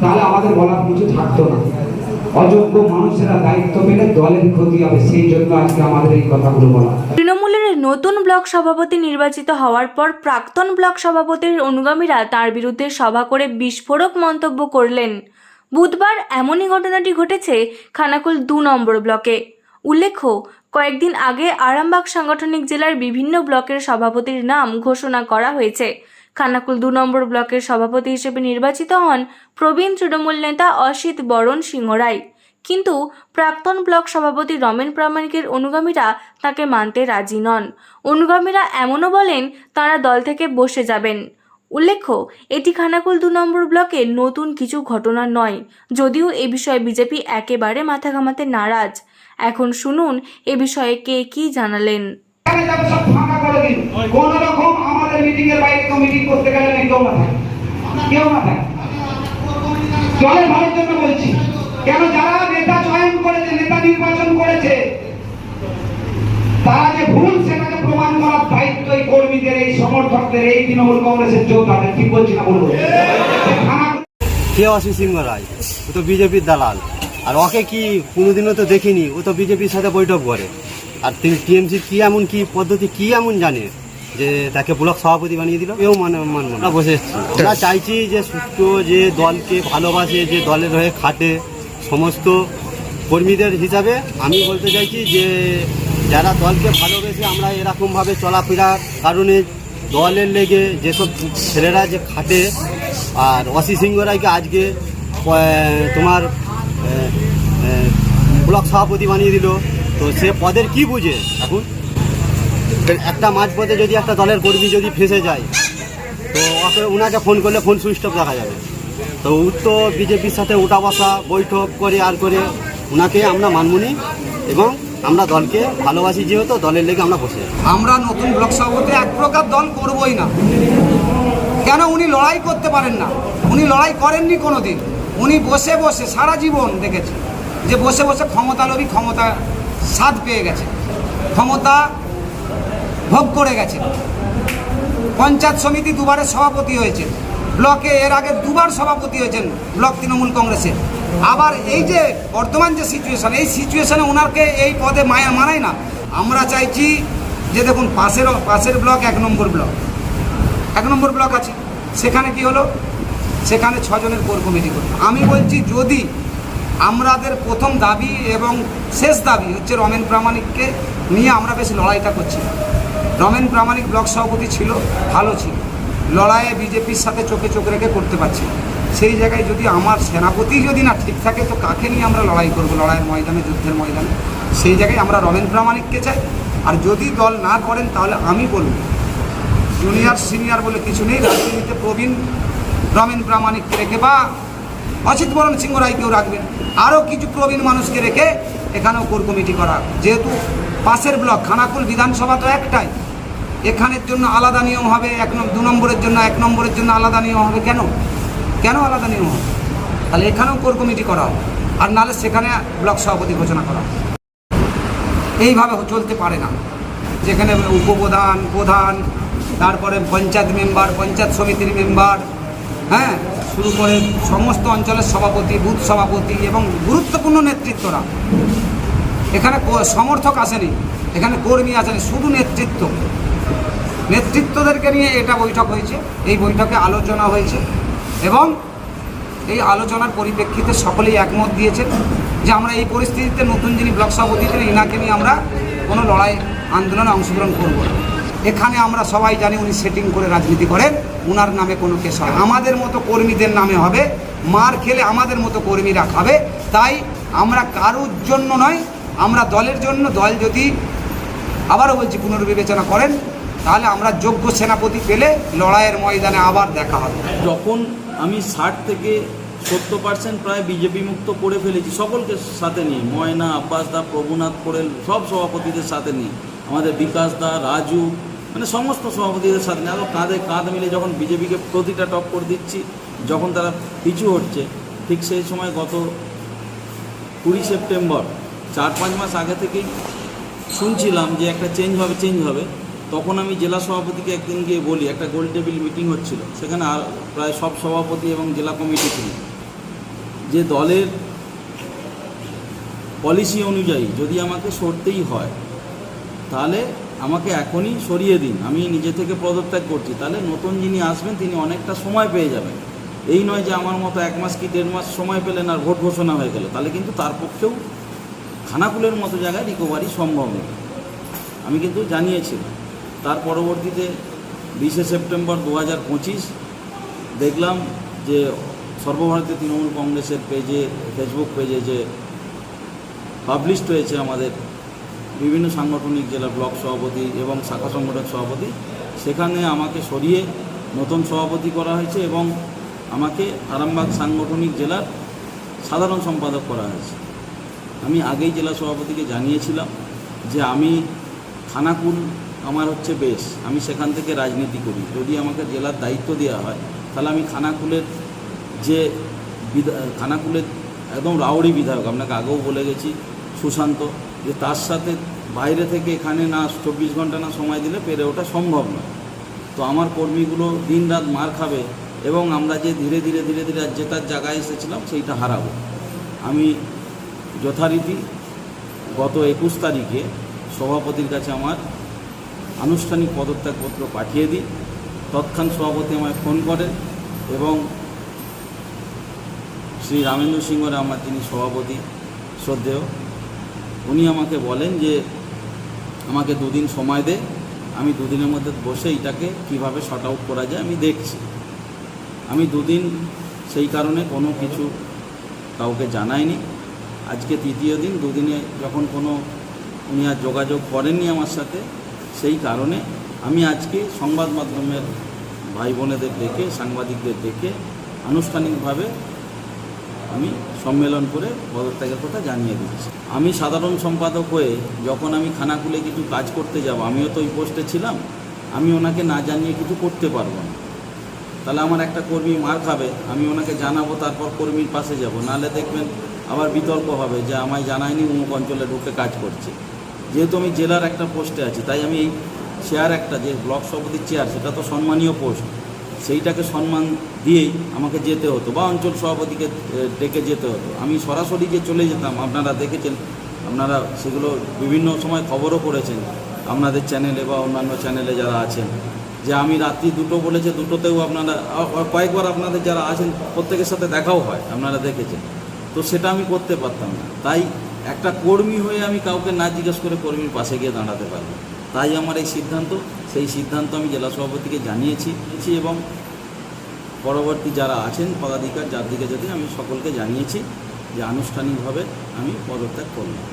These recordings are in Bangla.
তাহলে আমাদের বলার কিছু থাকতো না। অযোগ্য মানুষেরা দায়িত্ব পেলে দলের ক্ষতি হবে, সেই জন্য আজকে আমাদের এই কথাগুলো বলা। তৃণমূলের নতুন ব্লক সভাপতি নির্বাচিত হওয়ার পর প্রাক্তন ব্লক সভাপতির অনুগামীরা তার বিরুদ্ধে সভা করে বিস্ফোরক মন্তব্য করলেন। বুধবার এমনই ঘটনাটি ঘটেছে খানাকুল দু নম্বর ব্লকে। উল্লেখ্য, কয়েকদিন আগে আরামবাগ সাংগঠনিক জেলার বিভিন্ন ব্লকের সভাপতির নাম ঘোষণা করা হয়েছে। খানাকুল দু নম্বর ব্লকের সভাপতি হিসেবে নির্বাচিত হন প্রবীণ তৃণমূল নেতা অসিত বরণ সিংহ রায়। কিন্তু প্রাক্তন ব্লক সভাপতি রমেন প্রামাণিকের অনুগামীরা তাকে মানতে রাজি নন। অনুগামীরা এমনও বলেন, তারা দল থেকে বসে যাবেন। উল্লেখ্য, এটি খানাকুল দু নম্বর ব্লকে নতুন কিছু ঘটনা নয়। যদিও এ বিষয়ে বিজেপি একেবারে মাথা ঘামাতে নারাজ। এখন শুনুন এ বিষয়ে কে কি জানালেন। কোন রকম আমাদের মিটিং এর বাইরে কেউ মিটিং করতে গেলে কেউ থাকে কেউ না থাকে দলের ভালোর জন্য বলছি। কেন যারা নেতা চয়ন করেছে, নেতা নির্বাচন করেছে, তারা যে ভুল, সেটাকে প্রমাণ করার দায়িত্ব এই কর্মীদের, এই সমর্থকদের, এই তৃণমূল কংগ্রেসের যোদ্ধাদের ঠিক বলছি না, বলব কে অসিত সিংহ রায়? ও তো বিজেপির দালাল। আর ওকে কি কোনোদিনও তো দেখিনি? ও তো বিজেপির সাথে বৈঠক করে। আর তিনি টিএমসি কি এমন কি পদ্ধতি, কি এমন জানে? যে তাকে ব্লক সভাপতি বানিয়ে দিল। কেউ মানে মানব না। বসে এসছি। আমরা চাইছি যে সুস্থ যে দলকে ভালোবাসে যে দলের হয়ে খাটে সমস্ত কর্মীদের হিসাবে আমি বলতে চাইছি যে যারা দলকে ভালোবেসে আমরা এরকমভাবে চলাফেরার কারণে দলের লেগে যেসব ছেলেরা যে খাটে আর অসি সিংহ রায়কে আজকে তোমার ব্লক সভাপতি বানিয়ে দিল তো সে পদের কি বুঝে? এখন একটা মাঝ পথে যদি একটা দলের কর্মী যদি ফেসে যায়, তো ওকে ওনাকে ফোন করলে ফোন সুইচ অফ দেখা যাবে। তো তো বিজেপির সাথে উঠা বসা, বৈঠক করে আর করে ওনাকে আমরা মানমুনি এবং আমরা দলকে ভালোবাসি যেহেতু দলের লেগে আমরা বসে আমরা নতুন ব্লক সভাপতি, এক প্রকার দল করবই না। কেন উনি লড়াই করতে পারেন না? উনি লড়াই করেননি কোনো দিন উনি বসে বসে সারা জীবন দেখেছে যে বসে বসে ক্ষমতা লোভী ক্ষমতা স্বাদ পেয়ে গেছে। ক্ষমতা ভোগ করে গেছে। পঞ্চায়েত সমিতি দুবারের সভাপতি হয়েছে ব্লকে এর আগে দুবার সভাপতি হয়েছেন ব্লক তৃণমূল কংগ্রেসের। আবার এই যে বর্তমান যে সিচুয়েশন এই সিচুয়েশনে ওনাকে এই পদে মায়া মানায় না। আমরা চাইছি যে দেখুন, পাশের পাশের ব্লক এক নম্বর ব্লক। এক নম্বর ব্লক আছে। সেখানে কি হলো? সেখানে ছজনের কোর কমিটি করল আমি বলছি, যদি আমাদের প্রথম দাবি এবং শেষ দাবি হচ্ছে রমেন প্রামাণিককে নিয়ে আমরা বেশ লড়াইটা করছি। রমেন প্রামাণিক ব্লক সভাপতি ছিল, ভালো ছিল। লড়াইয়ে বিজেপির সাথে চোখে চোখ রেখে করতে পারছি সেই জায়গায় যদি আমার সেনাপতি যদি না ঠিক থাকে, তো কাকে নিয়ে আমরা লড়াই করব লড়াইয়ের ময়দানে, যুদ্ধের ময়দানে? সেই জায়গায় আমরা রমেন প্রামাণিককে চাই। আর যদি দল না করেন, তাহলে আমি বলব, জুনিয়র, সিনিয়র বলে কিছু নেই। রাজনীতিতে প্রবীণ রমেন প্রামাণিককে রেখে বা অচিত বরণ সিংহ রায়কেও রাখবেন। আরও কিছু প্রবীণ মানুষকে রেখে এখানেও কোর কমিটি করা। যেহেতু পাশের ব্লক খানাকুল বিধানসভা তো একটাই। এখানের জন্য আলাদা নিয়ম হবে, এক দু নম্বরের জন্য, এক নম্বরের জন্য আলাদা নিয়ম হবে কেন? কেন আলাদা নিয়ম হবে? তাহলে এখানেও কোর কমিটি করা হবে, আর নাহলে সেখানে ব্লক সভাপতি ঘোষণা করা এইভাবে চলতে পারে না। যেখানে উপপ্রধান, প্রধান, তারপরে পঞ্চায়েত মেম্বার, পঞ্চায়েত সমিতির মেম্বার হ্যাঁ শুরু করে সমস্ত অঞ্চলের সভাপতি, বুথ সভাপতি এবং গুরুত্বপূর্ণ নেতৃত্বরা। এখানে সমর্থক আসেনি। এখানে কর্মী আসেনি, শুধু নেতৃত্ব। নেতৃত্বদেরকে নিয়ে এটা বৈঠক হয়েছে। এই বৈঠকে আলোচনা হয়েছে এবং এই আলোচনার পরিপ্রেক্ষিতে সকলেই একমত দিয়েছেন যে আমরা এই পরিস্থিতিতে নতুন যিনি ব্লক সভাপতি ছিলেন, ইনাকে নিয়ে আমরা কোনো লড়াই আন্দোলনে অংশগ্রহণ করব এখানে আমরা সবাই জানি উনি সেটিং করে রাজনীতি করেন, উনার নামে কোনো কেস হয় আমাদের মতো কর্মীদের নামে হবে, মার খেলে আমাদের মতো কর্মীরা খাবে, তাই আমরা কারুর জন্য নয় আমরা দলের জন্য দল যদি আবারও বলছি পুনর্বিবেচনা করেন, তাহলে আমরা যোগ্য সেনাপতি পেলে লড়াইয়ের ময়দানে আবার দেখা হবে। যখন আমি ষাট থেকে সত্তর পার্সেন্ট প্রায় বিজেপি মুক্ত করে ফেলেছি, সকলকে সাথে নিয়ে, ময়না, আব্বাস দা, প্রভুনাথ কোরেল, সব সভাপতিদের সাথে নিয়ে, আমাদের বিকাশ দা, রাজু মানে সমস্ত সভাপতিদের সাথে নিয়ে আরও কাঁধে কাঁধ মিলে যখন বিজেপিকে প্রতিটা টপ করে দিচ্ছি, যখন তারা পিছু হচ্ছে, ঠিক সেই সময় গত কুড়ি সেপ্টেম্বর চার পাঁচ মাস আগে থেকেই শুনছিলাম যে একটা চেঞ্জ হবে চেঞ্জ হবে। তখন আমি জেলা সভাপতিকে একদিন গিয়ে বলি, একটা গোল টেবিল মিটিং হচ্ছিল। সেখানে আর প্রায় সব সভাপতি এবং জেলা কমিটি ছিল। যে দলের পলিসি অনুযায়ী যদি আমাকে সরতেই হয়, তাহলে আমাকে এখনই সরিয়ে দিন। আমি নিজে থেকে পদত্যাগ করছি। তাহলে নতুন যিনি আসবেন, তিনি অনেকটা সময় পেয়ে যাবেন। এই নয় যে আমার মতো এক মাস কি দেড় মাস সময় পেলেন আর ভোট ঘোষণা হয়ে গেল। তাহলে কিন্তু তার পক্ষেও খানাকুলের মতো জায়গায় রিকভারি সম্ভব নয়। আমি কিন্তু জানিয়েছিলাম তার পরবর্তীতে বিশে সেপ্টেম্বর দু হাজার পঁচিশ দেখলাম যে সর্বভারতীয় তৃণমূল কংগ্রেসের পেজে ফেসবুক পেজে যে পাবলিশড হয়েছে আমাদের বিভিন্ন সাংগঠনিক জেলা ব্লক সভাপতি এবং শাখা সংগঠন সভাপতি, সেখানে আমাকে সরিয়ে নতুন সভাপতি করা হয়েছে এবং আমাকে আরামবাগ সাংগঠনিক জেলার সাধারণ সম্পাদক করা হয়েছে। আমি আগেই জেলা সভাপতিকে জানিয়েছিলাম যে আমি খানাকুল আমার হচ্ছে বেশ, আমি সেখান থেকে রাজনীতি করি। যদি আমাকে জেলার দায়িত্ব দেওয়া হয়, তাহলে আমি খানাকুলের যে বিধা খানাকুলের একদম রাউড়ি বিধায়ক, আপনাকে আগেও বলে গেছি, সুশান্ত, যে তার সাথে বাইরে থেকে এখানে না চব্বিশ ঘণ্টা না সময় দিলে পেরে ওঠা সম্ভব নয়। তো আমার কর্মীগুলো দিন রাত মার খাবে এবং আমরা যে ধীরে ধীরে ধীরে ধীরে জেতার জায়গায় এসেছিলাম, সেইটা হারাবো। আমি যথারীতি গত একুশ তারিখে সভাপতির কাছে আমার আনুষ্ঠানিক পদত্যাগপত্র পাঠিয়ে দিই। তৎক্ষণ সভাপতি আমায় ফোন করেন এবং শ্রী রামেন্দ্র সিংহ রায় আমার যিনি সভাপতি শ্রদ্ধেয়, উনি আমাকে বলেন যে আমাকে দুদিন সময় দে, আমি দুদিনের মধ্যে বসে এটাকে কীভাবে শর্ট আউট করা যায় আমি দেখছি। আমি দুদিন সেই কারণে কোনো কিছু কাউকে জানাইনি। আজকে তৃতীয় দিন, দুদিনে যখন কোনো উনি আর যোগাযোগ করেননি আমার সাথে, সেই কারণে আমি আজকে সংবাদ মাধ্যমের ভাই বোনেদের ডেকে, সাংবাদিকদের ডেকে আনুষ্ঠানিকভাবে আমি সম্মেলন করে পদত্যাগের কথা জানিয়ে দিচ্ছি। আমি সাধারণ সম্পাদক হয়ে যখন আমি খানাকুলে কিছু কাজ করতে যাব, আমিও তো ওই পোস্টে ছিলাম, আমি ওনাকে না জানিয়ে কিছু করতে পারব না। তাহলে আমার একটা কর্মী মার খাবে, আমি ওনাকে জানাব, তারপর কর্মীর পাশে যাব। নাহলে দেখবেন আবার বিতর্ক হবে যে আমায় জানায়নি, অমুক অঞ্চলে ঢুকে কাজ করছে। যেহেতু আমি জেলার একটা পোস্টে আছি, তাই আমি এই চেয়ার একটা যে ব্লক সভাপতির চেয়ার সেটা তো সম্মানীয় পোস্ট, সেইটাকে সম্মান দিয়েই আমাকে যেতে হতো বা অঞ্চল সভাপতিকে ডেকে যেতে হতো। আমি সরাসরি যে চলে যেতাম, আপনারা দেখেছেন, আপনারা সেগুলো বিভিন্ন সময় খবরও করেছেন, আপনাদের চ্যানেলে বা অন্যান্য চ্যানেলে যারা আছেন, যে আমি রাত্রি দুটো বলেছে, দুটোতেও আপনারা কয়েকবার আপনাদের যারা আছেন, প্রত্যেকের সাথে দেখাও হয়, আপনারা দেখেছেন। তো সেটা আমি করতে পারতাম না। তাই একটা কর্মী হয়ে আমি কাউকে না জিজ্ঞেস করে কর্মীর পাশে গিয়ে দাঁড়াতে পারব। তাই আমার এই সিদ্ধান্ত। সেই সিদ্ধান্ত আমি জেলা সভাপতিকে জানিয়েছি এবং পরবর্তী যারা আছেন, পদাধিকার, যার দিকে যদি আমি সকলকে জানিয়েছি যে আনুষ্ঠানিকভাবে আমি পদত্যাগ করলাম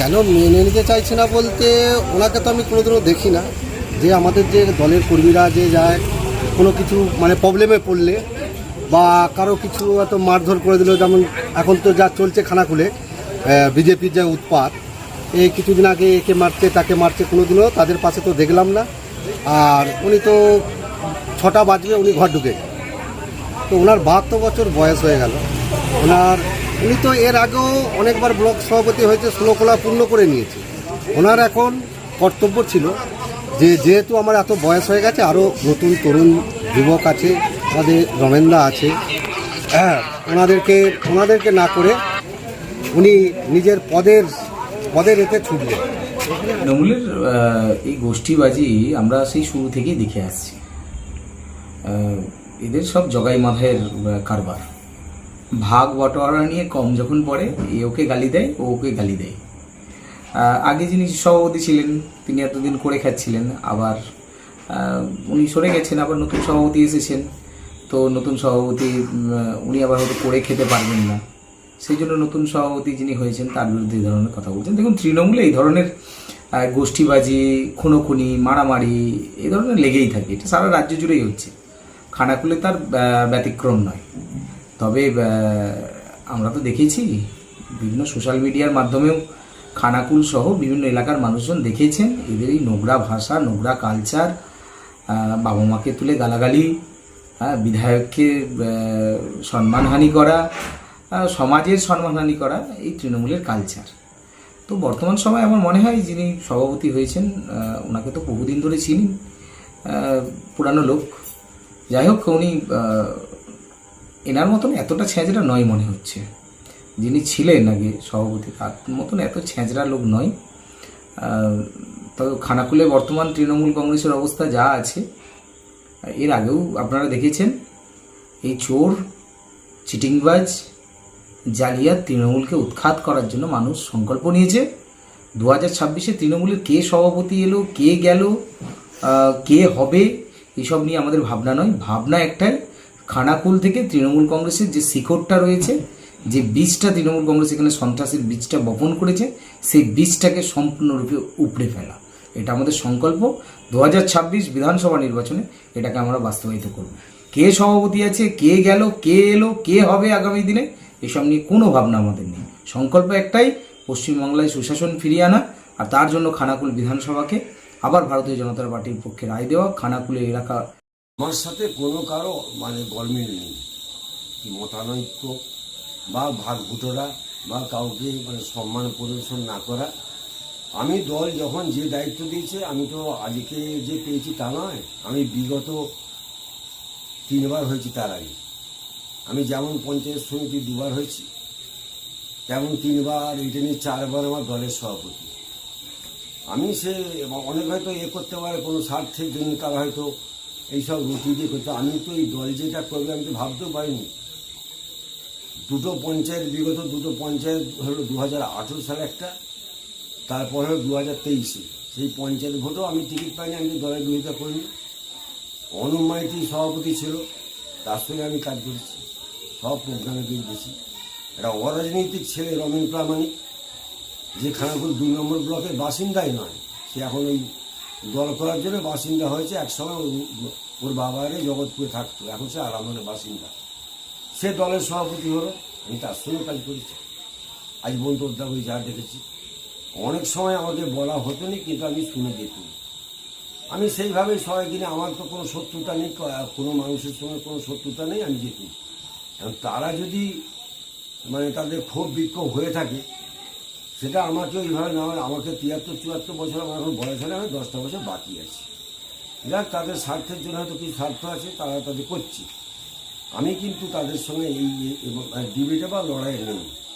কেন মেনে নিতে চাইছে না বলতে ওনাকে তো আমি কোনোদিনও দেখি না। যে আমাদের যে দলের কর্মীরা যে যায়, কোনো কিছু মানে প্রবলেমে পড়লে বা কারও কিছু এত মারধর করে দিল, যেমন এখন তো যা চলছে খানাকুলে বিজেপির যে উৎপাত এই কিছুদিন আগে একে মারছে, তাকে মারছে, কোনোদিনও তাদের পাশে তো দেখলাম না। আর উনি তো ছটা বাজবে উনি ঘর ঢুকে। তো ওনার বাহাত্তর বছর বয়স হয়ে গেল। ওনার, উনি তো এর আগেও অনেকবার ব্লক সভাপতি হয়েছে ষোলোকোলা পূর্ণ করে নিয়েছে। ওনার এখন কর্তব্য ছিল যে, যেহেতু আমার এত বয়স হয়ে গেছে আরও নতুন তরুণ যুবক আছে আমাদের রমেনদা আছে হ্যাঁ ওনাদেরকে ওনাদেরকে না করে উনি নিজের পদের পদের এতে ছুটলেন। তৃণমূলের এই গোষ্ঠীবাজি আমরা সেই শুরু থেকেই দেখে আসছি। এদের সব জগাই মাথায়ের কারবার। ভাগ বটোয়ারা নিয়ে কম যখন পড়ে, এ ওকে গালি দেয়, ও ওকে গালি দেয়। আগে যিনি সভাপতি ছিলেন, তিনি এতদিন করে খাচ্ছিলেন, আবার উনি সরে গেছেন, আবার নতুন সভাপতি এসেছেন। তো নতুন সভাপতি উনি আবার হয়তো করে খেতে পারবেন না। সেই জন্য নতুন সভাপতি যিনি হয়েছেন, তার বিরুদ্ধে এই ধরনের কথা বলছেন। দেখুন, তৃণমূলে এই ধরনের গোষ্ঠীবাজি, খুনোখুনি, মারামারি, এই ধরনের লেগেই থাকে। এটা সারা রাজ্য জুড়েই হচ্ছে। খানাকুলে তার ব্যতিক্রম নয়। তবে আমরা তো দেখেছি, বিভিন্ন সোশ্যাল মিডিয়ার মাধ্যমেও খানাকুল সহ বিভিন্ন এলাকার মানুষজন দেখেছেন। এদের এই নোংরা ভাষা, নোংরা কালচার বাবা মাকে তুলে গালাগালি হ্যাঁ, বিধায়ককে সম্মানহানি করা সমাজের সম্মানহানি করা এই তৃণমূলের কালচার তো বর্তমান সময়ে আমার মনে হয় যিনি সভাপতি হয়েছেন ওনাকে তো বহুদিন ধরে চিনি পুরানো লোক। যাই হোক উনি এনার মতন এতটা ছেঁচড়া নয় মনে হচ্ছে। যিনি ছিলেন আগে সভাপতি তার মতন এত ছেঁচড়া লোক নয়। তবে খানাকুলে বর্তমান তৃণমূল কংগ্রেসের অবস্থা যা আছে এর আগেও আপনারা দেখেছেন, এই চোর, চিটিংবাজ, জালিয়াত তৃণমূলকে উৎখাত করার জন্য মানুষ সংকল্প নিয়েছে। দু হাজার ছাব্বিশে তৃণমূলের কে সভাপতি এলো, কে গেল কে হবে, এসব নিয়ে আমাদের ভাবনা নয়। ভাবনা একটাই, খানাকুল থেকে তৃণমূল কংগ্রেসের যে শিখরটা রয়েছে, যে বীজটা তৃণমূল কংগ্রেস এখানে সন্ত্রাসের বীজটা বপন করেছে, সেই বীজটাকে সম্পূর্ণরূপে উপড়ে ফেলা। এটা আমাদের সংকল্প। দু হাজার ছাব্বিশ বিধানসভা নির্বাচনে এটাকে আমরা বাস্তবায়িত করব। কে সভাপতি আছে, কে গেল, কে এলো, কে হবে আগামী দিনে, এসব নিয়ে কোনো ভাবনা আমাদের নেই। সংকল্প একটাই, পশ্চিমবাংলায় সুশাসন ফিরিয়ে আনা, আর তার জন্য খানাকুল বিধানসভাকে আবার ভারতীয় জনতা পার্টির পক্ষে রায় দেওয়া, খানাকুলে এলাকা আমার সাথে কোনো কারও মানে গরমিল নেই। মতানৈক্য বা ভাগ ভুটোরা বা কাউকে মানে সম্মান প্রদর্শন না করা আমি দল যখন যে দায়িত্ব দিয়েছে, আমি তো আজকে যে পেয়েছি তা নয়, আমি বিগত তিনবার হয়েছি তার আগে। আমি যেমন পঞ্চায়েত সমিতি দুবার হয়েছি, তেমন তিনবার এটা নিয়ে চারবার আমার দলের সভাপতি। আমি সে অনেক হয়তো এ করতে পারে, কোনো স্বার্থের জন্য তারা হয়তো এইসব রুটি দিয়ে করতে আমি তো এই দল যেটা করবে, আমি তো ভাবতেও পারিনি। দুটো পঞ্চায়েত, বিগত দুটো পঞ্চায়েত হলো দু হাজার আঠেরো সালে একটা। তারপর হলো দু হাজার তেইশে। সেই পঞ্চায়েত ভোটও আমি টিকিট পাইনি, আমি দলের বিরোধিতা করিনি। অনুপ সভাপতি ছিল, তার সঙ্গে আমি কাজ করেছি। সব প্রোগ্রামে গিয়েছি একটা অরাজনৈতিক ছেলে, রমেন প্রামাণিক, যে খানাকুল দুই নম্বর ব্লকের বাসিন্দাই নয়। সে এখন ওই দল করার জন্য বাসিন্দা হয়েছে। একসময় ওর বাবারে জগৎপুরে থাকতো। এখন সে আরামের বাসিন্দা। সে দলের সভাপতি হলো। আমি তার সঙ্গে কাজ করেছি। আজ পর্যন্ত অধ্যাপক যা দেখেছি। অনেক সময় আমাকে বলা হতো না, কিন্তু আমি শুনে যেতাম। আমি সেইভাবে সবাই কিনে, আমার তো কোনো শত্রুতা নেই কোনো মানুষের সঙ্গে কোনো শত্রুতা নেই, আমি যেতাম। এখন তারা যদি মানে তাদের ক্ষোভ বিক্ষোভ হয়ে থাকে, সেটা আমাকে ওইভাবে না হয়, আমাকে তিয়াত্তর, চুয়াত্তর বছর আমার এখন বয়স হলে আমি দশটা বছর বাকি আছে। যাক, তাদের স্বার্থের জন্য হয়তো কিছু স্বার্থ আছে, তারা তাদের করছে। আমি কিন্তু তাদের সঙ্গে এই ডিবেটে বা লড়াই নেই।